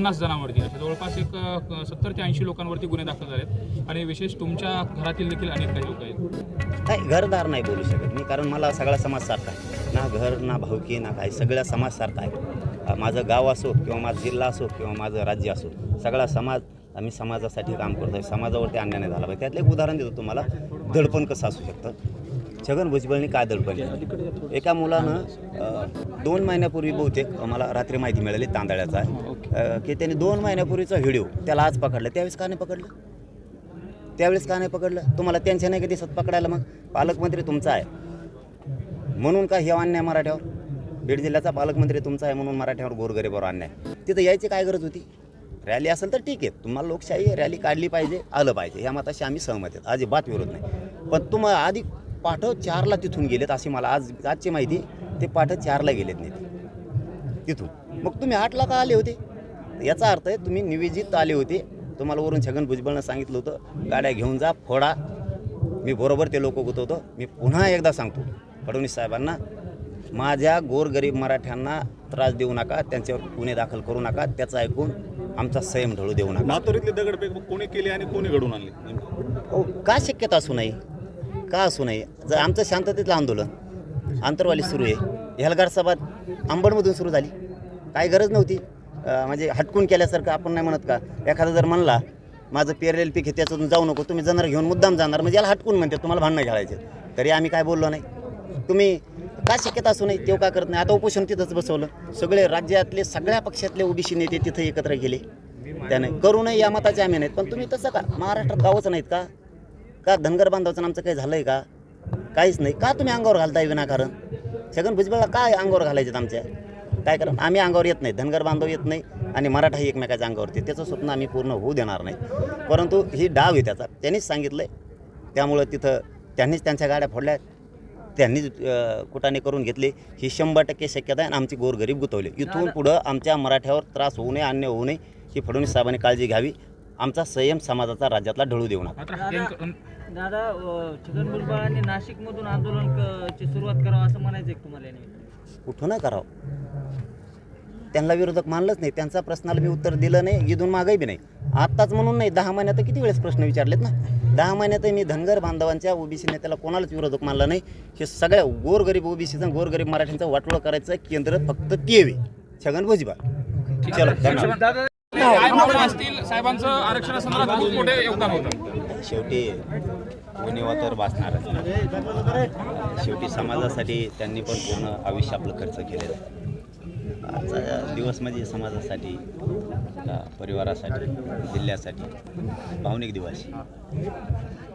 पन्नास जणांवरती असे जवळपास एक सत्तर ते ऐंशी लोकांवरती गुन्हे दाखल झालेत. आणि विशेष तुमच्या घरातील देखील अनेक काही लोक आहेत. नाही घरदार नाही बोलू शकत मी कारण मला सगळा समाज सारखा आहे. ना घर ना भाऊकी ना काय सगळा समाज सारखा आहे. माझं गाव असो किंवा माझा जिल्हा असो किंवा माझं राज्य असो सगळा समाज आम्ही समाजासाठी काम करतो आहे समाजावरती अन्याय नाही झाला पाहिजे. त्यातलं एक उदाहरण देतो तुम्हाला. दडपण कसं असू शकतं? छगन भुजबळनी काय दडपण एका मुलानं दोन महिन्यापूर्वी बहुतेक मला रात्री माहिती मिळाली तांदळ्याचा की त्याने दोन महिन्यापूर्वीचा व्हिडिओ त्याला आज पकडला. त्यावेळेस का नाही पकडलं? त्यावेळेस का नाही पकडलं? तुम्हाला त्यांच्या नाही का दिसत पकडायला मग? पालकमंत्री तुमचा आहे. म्हणून का हे अन्याय मराठ्यावर? बीड जिल्ह्याचा पालकमंत्री तुमचा आहे म्हणून मराठ्यावर गोरगरीबावर अन्याय. तिथं यायची काय गरज होती? रॅली असेल तर ठीक आहे. तुम्हाला लोकशाही आहे, रॅली काढली पाहिजे आलं पाहिजे. या मताशी आम्ही सहमत आहेत. अजिबात विरोध नाही. पण तुम्हाला आधी पाठव चारला तिथून गेलेत अशी मला आज आजची माहिती. ते पाठव चारला गेलेत नाही ते. तिथून. मग तुम्ही आठला का आले होते? याचा अर्थ आहे तुम्ही निवेदित आले होते. तुम्हाला वरून छगन भुजबळनं सांगितलं होतं गाड्या घेऊन जा फोडा. मी बरोबर ते लोक गुतवतो. मी पुन्हा एकदा सांगतो फडणवीस साहेबांना माझ्या गोरगरीब मराठ्यांना त्रास देऊ नका त्यांच्यावर गुन्हे दाखल करू नका. त्याचं ऐकून आमचा संयम ढळू देऊ नका. माथुरीतले दगडफेक कोणी केली आणि कोणी घडून आणली? अहो का शक्यता असू नये? का असू नये? जर आमचं शांततेतलं आंदोलन आंतरवाली सुरू आहे. हेलगार सभा आंबडमधून सुरू झाली. काही गरज नव्हती. म्हणजे हटकून केल्यासारखं आपण नाही म्हणत का? एखादा जर म्हणला माझं पेरलेलं पीक हे त्याच्यातून जाऊ नको तुम्ही जनावर घेऊन मुद्दाम जाणार. म्हणजे याला हटकून म्हणते तुम्हाला भांडणं घालायचे तरी आम्ही काय बोललो नाही. तुम्ही का शक्यता असू नये? तेव्हा का करत नाही? आता उपोषण तिथंच बसवलं. सगळे राज्यातले सगळ्या पक्षातले ओबीसी नेते तिथं एकत्र गेले. त्याने करू नये या मताचे आम्ही नाहीत. पण तुम्ही तसं का? महाराष्ट्रात गावच नाहीत का? का धनगर बांधवाचं आमचं काही झालंय का? काहीच नाही. का तुम्ही अंगावर घालताय विनाकारण? छगन भुजबळला काय अंगावर घालायचे आमच्या? काय कारण आम्ही अंगावर येत नाही. धनगर बांधव येत नाही आणि मराठाही एकमेकाच्या अंगावरती. त्याचं स्वप्न आम्ही पूर्ण होऊ देणार नाही. परंतु ही डाव आहे त्याचा. त्यांनीच सांगितलं आहे त्यामुळं तिथं त्यांनीच त्यांच्या गाड्या फोडल्या. त्यांनीच कुटाने करून घेतले. ही शंभर टक्के शक्यता आहे आणि आमची गोरगरीब गुतवले. इथून पुढं आमच्या मराठ्यावर त्रास होऊ नये अन्य होऊ नये ही फडणवीस साहेबांनी काळजी घ्यावी. आमचा संयम समाजाचा राज्यातला ढळू देऊ नका. दादा छगन भुजबळांनी नाशिकमधून आंदोलन ची सुरुवात करावं असं म्हणायचं तुम्हाला? कुठं नाही करावं. त्यांना विरोधक मानलंच नाही. त्यांचा प्रश्नाला मी उत्तर दिलं नाही इथून मागही बी नाही. आत्ताच म्हणून नाही दहा महिन्यात किती वेळेस प्रश्न विचारलेत ना? दहा महिन्यात मी धनगर बांधवांच्या ओबीसी नेत्याला कोणालाच विरोधक मानला नाही. हे सगळ्या गोरगरीब ओबीसीचा गोरगरीब मराठ्यांचं वाटोळं करायचं केंद्र फक्त तेवे छगन भुजबळ. चलो असतील साहेबांचं आरक्षणासंदर्भात खूप मोठे योगदान होतं. शेवटी गुन्हेवा तर वाचणारच ना शेवटी समाजासाठी त्यांनी पण पूर्ण आयुष्य आपलं खर्च केलेलं आहे. आजचा दिवस म्हणजे समाजासाठी परिवारासाठी जिल्ह्यासाठी भावनिक दिवस.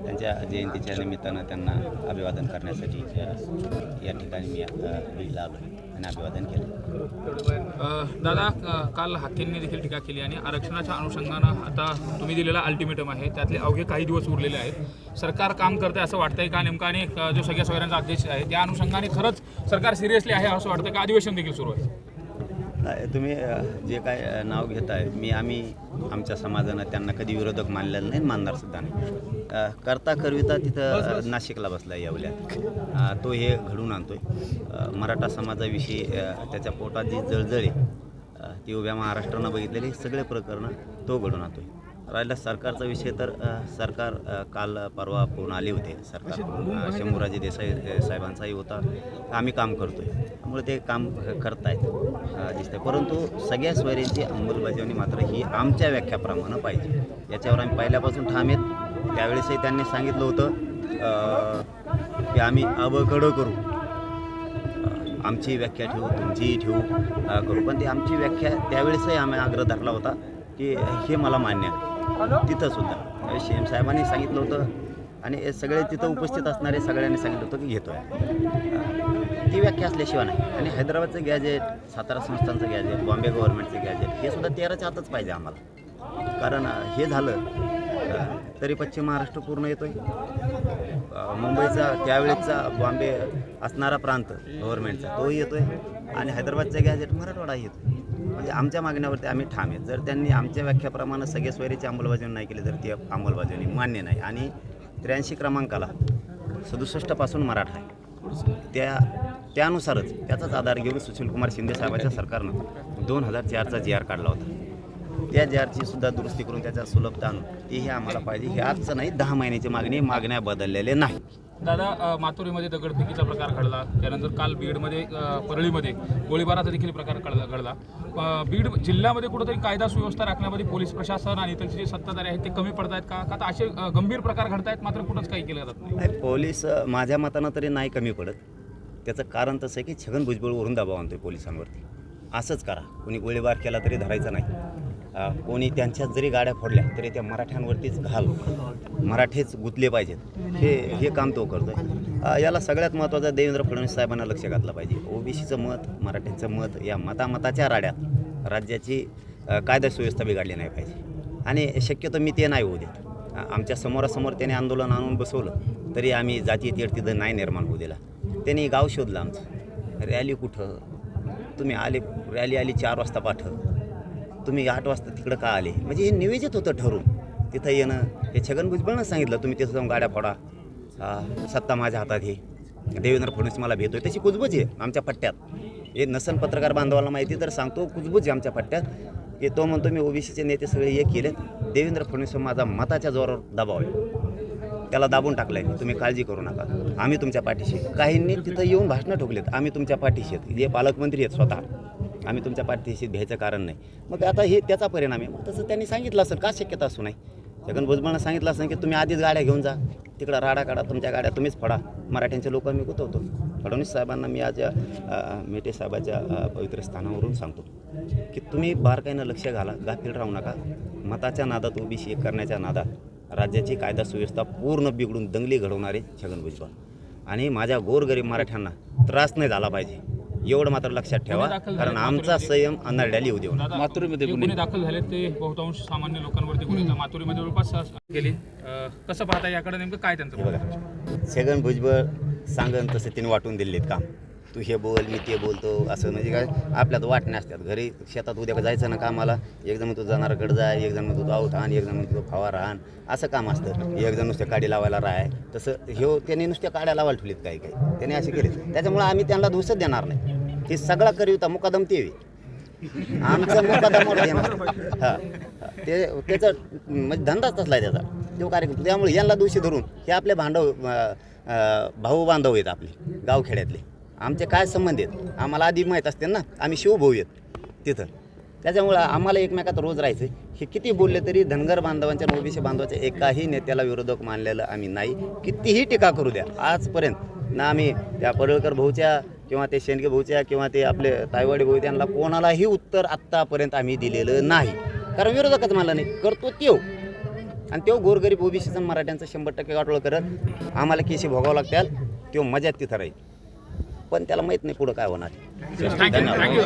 त्यांच्या जयंतीच्या निमित्तानं त्यांना अभिवादन करण्यासाठी या ठिकाणी मी आता आलो आणि अभिवादन केलं. दादा काल हाकेंनी देखील टीका केली आणि आरक्षणाच्या अनुषंगानं आता तुम्ही दिलेला अल्टिमेटम आहे. त्यातले अवघे काही दिवस उरलेले आहेत. सरकार काम करतंय असं वाटतंय का? नेमका आणि जो सगळ्या सोयऱ्यांचा अध्यक्ष आहे त्या अनुषंगाने खरंच सरकार सिरियसली आहे असं वाटतं का? अधिवेशन देखील सुरू आहे. नाही, तुम्ही जे काय नाव घेताय मी आम्ही आमच्या समाजानं त्यांना कधी विरोधक मानलेलं नाही मानणार सुद्धा नाही. करता करविता तिथं नाशिकला बसला येवल्या अ, तो हे घडून आणतोय. मराठा समाजाविषयी त्याच्या पोटात जी जळजळ आहे ती उभ्या महाराष्ट्रानं बघितलेली सगळे प्रकरणं तो घडून आणतोय. राहिला सरकारचा विषय तर सरकार काल परवा पूर्ण आले होते सरकार. शंभूराजे देसाई साहेबांचाही होता. आम्ही काम करतोय. त्यामुळे ते काम करतायत. अ, दिसतंय. परंतु सगळ्या स्वैरीची अंमलबजावणी मात्र ही आमच्या व्याख्याप्रमाणे पाहिजे. याच्यावर आम्ही पहिल्यापासून ठाम आहेत. त्यावेळेसही त्यांनी सांगितलं होतं की आम्ही अबकडं करू. आमची व्याख्या ठेवू तुमचीही ठेवू करू. पण ती आमची व्याख्या त्यावेळेसही आम्ही आग्रह धरला होता की हे मला मान्य आहे. तिथं सुद्धा. म्हणजे शी एम साहेबांनी सांगितलं होतं आणि हे सगळे तिथं उपस्थित असणारे सगळ्यांनी सांगितलं होतं की घेतो आहे ती व्याख्या असल्याशिवाय नाही. आणि हैदराबादचं गॅजेट सातारा संस्थांचं गॅजेट बॉम्बे गव्हर्नमेंटचं गॅजेट हे सुद्धा तेराच्या आतच पाहिजे आम्हाला. कारण हे झालं तरी पश्चिम महाराष्ट्र पूर्ण येतोय. मुंबईचा त्यावेळेसचा बॉम्बे असणारा प्रांत गव्हर्नमेंटचा तोही येतोय. आणि हैदराबादचा गॅजेट मराठवाडा येतो म्हणजे आमच्या मागण्यावरती आम्ही ठाम आहेत. जर त्यांनी आमच्या व्याख्याप्रमाणे सगळे सोयरीची अंमलबजावणी नाही केली तर ती अंमलबजावणी मान्य नाही. आणि त्र्याऐंशी क्रमांकाला सदुसष्टपासून मराठा आहे. त्या त्यानुसारच त्याचाच आधार घेऊन सुशीलकुमार शिंदे साहेबांच्या सरकारनं दोन हजार चारचा जी आर काढला होता. त्या जी आरची सुद्धा दुरुस्ती करून त्याचा सुलभता आणून तीही आम्हाला पाहिजे. हे आजचं नाही दहा महिन्याची मागणी मागण्या बदललेल्या नाही दादा माथुरीमध्ये दगडफेकीचा प्रकार घडला. त्यानंतर काल बीडमध्ये परळीमध्ये गोळीबाराचा देखील प्रकार घडला. घडला बीड जिल्ह्यामध्ये कुठंतरी कायदा सुव्यवस्था राखण्यामध्ये पोलीस प्रशासन आणि त्यांचे जे सत्ताधारी आहेत ते कमी पडत आहेत का? का तर असे गंभीर प्रकार घडत आहेत मात्र कुठंच काही केलं जात नाही? पोलीस माझ्या मतानं तरी नाही कमी पडत. त्याचं कारण तसं आहे की छगन भुजबळवरून दबाव आणतोय पोलिसांवरती. असंच करा. कोणी गोळीबार केला तरी धरायचा नाही. कोणी त्यांच्यात जरी गाड्या फोडल्या तरी त्या मराठ्यांवरतीच घाल. मराठेच गुंतले पाहिजेत. हे हे काम तो करतोय. याला सगळ्यात महत्त्वाचं देवेंद्र फडणवीस साहेबांना लक्ष घातलं पाहिजे. ओबीसीचं मत मराठ्यांचं मत या मतामताच्या राड्यात राज्याची कायदा सुव्यवस्था बिघडली नाही पाहिजे. आणि शक्यतो मी ते नाही होऊ देत. आमच्या समोरासमोर त्याने आंदोलन आणून बसवलं तरी आम्ही जाती तेढ तिथं नाही निर्माण होऊ दिला. त्यांनी गाव शोधलं आमचं. रॅली कुठं? तुम्ही आले रॅली आली चार वाजता पाठव. तुम्ही आठ वाजता तिकडं का आले? म्हणजे हे नियोजित होतं ठरून. तिथं येणं हे छगन भुजबळनं सांगितलं तुम्ही तिथं जाऊन गाड्या फोडा. सत्ता माझ्या हातात हे देवेंद्र फडणवीस मला भेटतोय. तशी कुजबूज आहे आमच्या पट्ट्यात हे नसन पत्रकार बांधवाला माहिती तर सांगतो कुजबूज आहे आमच्या पट्ट्यात की तो म्हणतो मी ओबीसीचे नेते सगळे हे केलेत. देवेंद्र फडणवीस माझा मताच्या जोरावर दबाव आहे. त्याला दाबून टाकलं आहे तुम्ही काळजी करू नका. आम्ही तुमच्या पाठीशी काहींनी तिथं येऊन भाषणं ठोकलेत. आम्ही तुमच्या पाठीशी आहेत. जे पालकमंत्री आहेत स्वतः. आम्ही तुमच्या पाठीशी घ्यायचं कारण नाही. मग आता हे त्याचा परिणाम आहे. मग तसं त्यांनी सांगितलं असेल का शक्यता असू नाही जगन भुजबळनं सांगितलं असेल की तुम्ही आधीच गाड्या घेऊन जा. तिकडं राडा काढा तुमच्या गाड्या तुम्हीच फडा. मराठ्यांचे लोक मी गुतवतो. फडणवीस साहेबांना मी आज मेटे साहेबाच्या पवित्र स्थानावरून सांगतो की तुम्ही बारकाईनं लक्ष घाला गाफील राहू नका. मताच्या नादात ओबीसी एक करण्याच्या नादात राज्याची कायदा सुव्यवस्था पूर्ण बिघडून दंगली घडवणारे छगन भुजबळ. आणि माझ्या गोरगरीब मराठ्यांना त्रास नाही झाला पाहिजे. एवढं मात्र लक्षात ठेवा कारण आमचा संयम अनरड्याली येऊ देऊ जे गुन्हे. दाखल झाले ते बहुतांश सामान्य लोकांवरती गुन्हे आहेत. माथुरीमध्ये जवळपास कसं पाहता याकडे नेमकं काय त्यांचं बघा छगन भुजबळ सांगन तसं तिने वाटून दिलेत काम. तू हे बोल मी ते बोलतो असं म्हणजे काय? आपल्यात वाटण्या असतात. घरी शेतात उद्या जायचं ना कामाला एकजण तू जाणाराकडे जाय एक जण तू आऊट आण एक जण तू फवारा आण असं काम असतं. एकजण नुसत्या काडी लावायला राहाय. तसं ह्यो त्यांनी नुसत्या काड्या लावायला ठेवलीत काही काही. त्यांनी असे केले त्याच्यामुळे आम्ही त्यांना दोषच देणार नाही. ते सगळा करीवता मुकादम ते होईल. आमचं मुकादम हां. ते त्याचा म्हणजे धंदाच तसला आहे त्याचा. तो कार्यक्रम त्यामुळे यांना दोषी धरून हे आपले भांडव भाऊ बांधव आहेत आपले गावखेड्यातले. आमचे काय संबंध आहेत? आम्हाला आधी माहीत असते ना? आम्ही शिवभाऊ आहेत तिथं. त्याच्यामुळं आम्हाला एकमेकात रोज राहायचं हे किती बोलले तरी धनगर बांधवांच्या ओबीसी बांधवाच्या एकाही नेत्याला विरोधक मानलेलं आम्ही नाही. कितीही टीका करू द्या आजपर्यंत ना आम्ही त्या पडळकर भाऊच्या किंवा ते शेंडगे भाऊच्या किंवा ते आपले तायवाडी भाऊ त्यांना कोणालाही उत्तर आत्तापर्यंत आम्ही दिलेलं नाही. कारण विरोधकच मानला नाही करतो त्यो. आणि तो गोरगरीब ओबीसीचा मराठ्यांचा शंभर टक्के गाठोळ करत आम्हाला केशी भोगावं लागतात तो मजात तिथं राहील. पण त्याला माहीत नाही पुढं काय होणार. धन्यवाद